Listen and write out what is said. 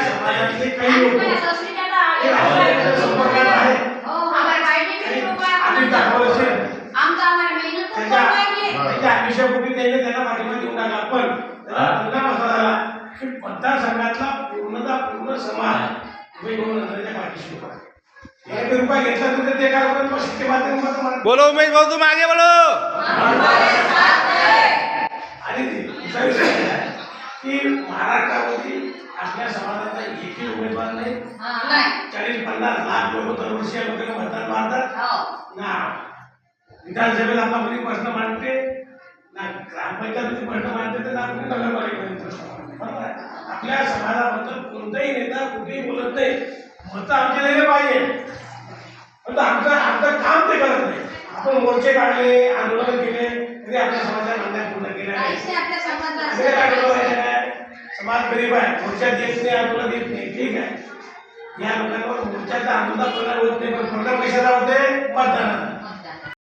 समाजातले काही लोक संपर्कात आहेत आम्ही दाखवलं असेल त्याच्या आयुष्यापूर्वी त्याने पाठिंबा पण परिणाम असा झाला की मतदारसंघातला पूर्णता पूर्ण समाज पाठीशी ते बोलो उमेश भाऊ तुम आगे बोलो. की महाराष्ट्रामध्ये आपल्या समाजाचा एकही उमेदवार नाही. हा, नाही. चाळीस पन्नास लाख लोक दरवर्षी या लोकांना मतदान मारतात. हो. ना विधानसभेत आपला कोणी प्रश्न मांडते ना ग्रामपंचायतीचे प्रश्न मांडते तर ना कोणी नगरपालिकेमध्ये प्रश्न मांडते. बरोबर आहे? आपल्या समाजाबद्दल कोणताही नेता कुठेही बोलत नाही. मत आमचे दिले पाहिजे. पण आमचं आमचं काम ते करत नाही. आपण मोर्चे काढले आंदोलन केले तरी आपल्या समाजाच्या मागण्या पूर्ण केल्या नाही. समाज गरीब आहे मोर्चा देत नाही आंदोलन देत नाही ठीक आहे. या लोकांवर मोर्चाचा आंदोलन परिणाम होत नाही पण कोणत्या पैशाचा होते मतदान